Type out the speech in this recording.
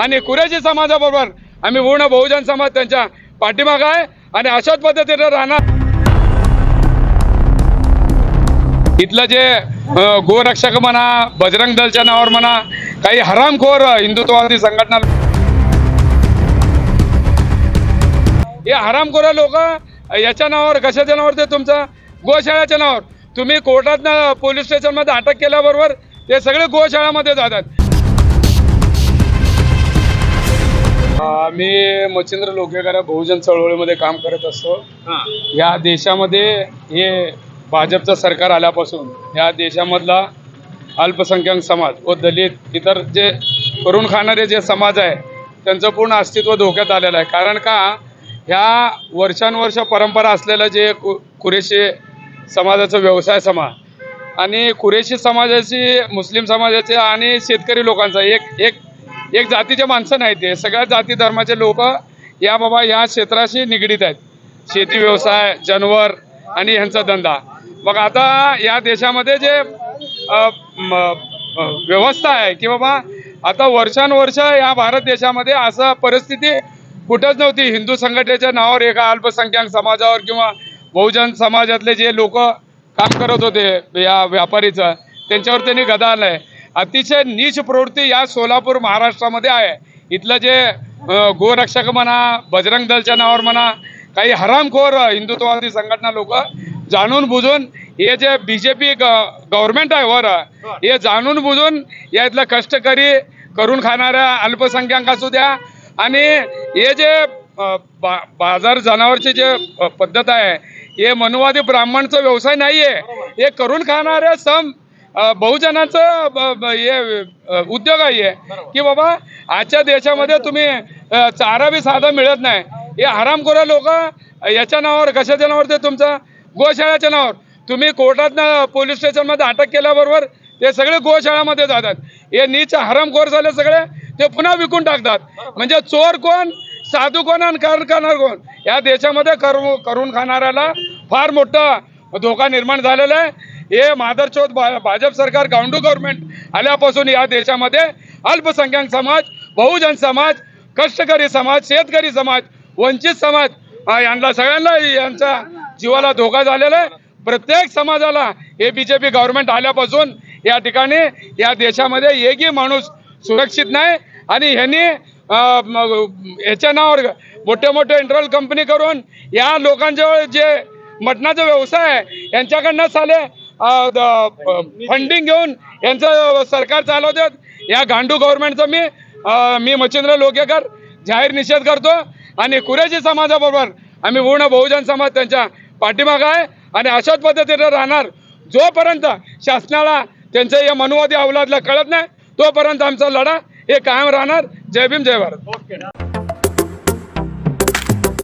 आणि कुरेशी समाजाबरोबर आम्ही पूर्ण बहुजन समाज त्यांच्या पाठीमागा आहे आणि अशाच पद्धतीने राहणार. इथलं जे गोरक्षक म्हणा बजरंग दलच्या नावावर म्हणा काही हरामखोर हिंदुत्ववादी संघटना हे हरामखोर लोक याच्या नावावर कशाच्या नावावर ते तुमचा? गोशाळाच्या नावावर. तुम्ही कोर्टात पोलीस स्टेशनमध्ये अटक केल्याबरोबर ते सगळे गोशाळामध्ये जातात. मी मच्छिंद्र लोकेकर बहुजन चळवळीमध्ये काम करत असतो. या देशामध्ये हे भाजपचं सरकार आल्यापासून या देशामधला अल्पसंख्याक समाज व दलित इतर जे करून खाणारे जे समाज आहे त्यांचं पूर्ण अस्तित्व धोक्यात आलेलं आहे. कारण का? ह्या वर्षानुवर्ष परंपरा असलेलं जे कु कुरेशी समाजाचं व्यवसाय समाज आणि कुरेशी समाजाची मुस्लिम समाजाचे आणि शेतकरी लोकांचा एक एक एक जातीचे माणसं नाही ते सगळ्या जाती धर्माचे लोक या बाबा या क्षेत्राशी निगडीत आहेत. शेती व्यवसाय जनवर आणि ह्यांचा धंदा. मग आता या देशामध्ये जे व्यवस्था आहे की बाबा आता वर्षानुवर्ष या भारत देशामध्ये असं परिस्थिती कुठंच नव्हती. हिंदू संघटनेच्या नावावर एका अल्पसंख्याक समाजावर किंवा बहुजन समाजातले जे लोक काम करत होते या व्यापारीचं त्यांच्यावर त्यांनी गदा आलाय अतिशय नीच प्रवृत्ती या सोलापूर महाराष्ट्रामध्ये आहे. इथलं जे गोरक्षक म्हणा बजरंग दलच्या नावावर म्हणा काही हरामखोर हिंदुत्ववादी संघटना लोक जाणून बुजून हे जे बी जे पी गव्हर्नमेंट आहे वर हे जाणून बुजून या इथलं कष्टकरी करून खाणाऱ्या अल्पसंख्याक असू द्या आणि हे जे बा बाजार जनावरची जे पद्धत आहे हे मनुवादी ब्राह्मणचा व्यवसाय नाही आहे हे करून खाणाऱ्या सम बहुजनाचं हे उद्योग आहे की बाबा आजच्या देशामध्ये तुम्ही चारा बी साधा मिळत नाही. हे हरामखोर लोक याच्या नावावर कशाच्या नावावर ते तुमचा? गोशाळाच्या नावावर. तुम्ही कोर्टात पोलीस स्टेशनमध्ये अटक केल्याबरोबर ते सगळे गोशाळामध्ये जातात. हे नीच हरामखोर झाले सगळे ते पुन्हा विकून टाकतात. म्हणजे चोर कोण? साधू कोण आणि कारण करणार कोण? या देशामध्ये करू करून खाणाऱ्याला फार मोठा धोका निर्माण झालेला आहे. हे मादरचोद भा- भाजप सरकार गांडू गव्हर्नमेंट आल्यापासून या देशामध्ये अल्पसंख्याक समाज बहुजन समाज कष्टकरी समाज शेतकरी समाज वंचित समाज यांना सगळ्यांना यांच्या जीवाला धोका झालेला आहे. प्रत्येक समाजाला हे बीजेपी गव्हर्नमेंट आल्यापासून या ठिकाणी या देशामध्ये एकही माणूस सुरक्षित नाही. आणि ह्यांनी याच्या नावावर मोठे मोठे इंटरल कंपनी करून या लोकांजवळ जे मटणाचा व्यवसाय आहे यांच्याकडनं आले फंडिंग घेऊन यांचं सरकार चालवतात. या गांडू गव्हर्नमेंटचं मी मी मच्छिंद्र लोकेकर जाहीर निषेध करतो. आणि कुरेशी समाजाबरोबर आम्ही पूर्ण बहुजन समाज त्यांच्या पाठीमागं आहे. आणि अशाच पद्धतीने राहणार. जोपर्यंत शासनाला त्यांचं या मनुवादी अवलादला कळत नाही तोपर्यंत आमचा लढा हे कायम राहणार. जय भीम जय भारत.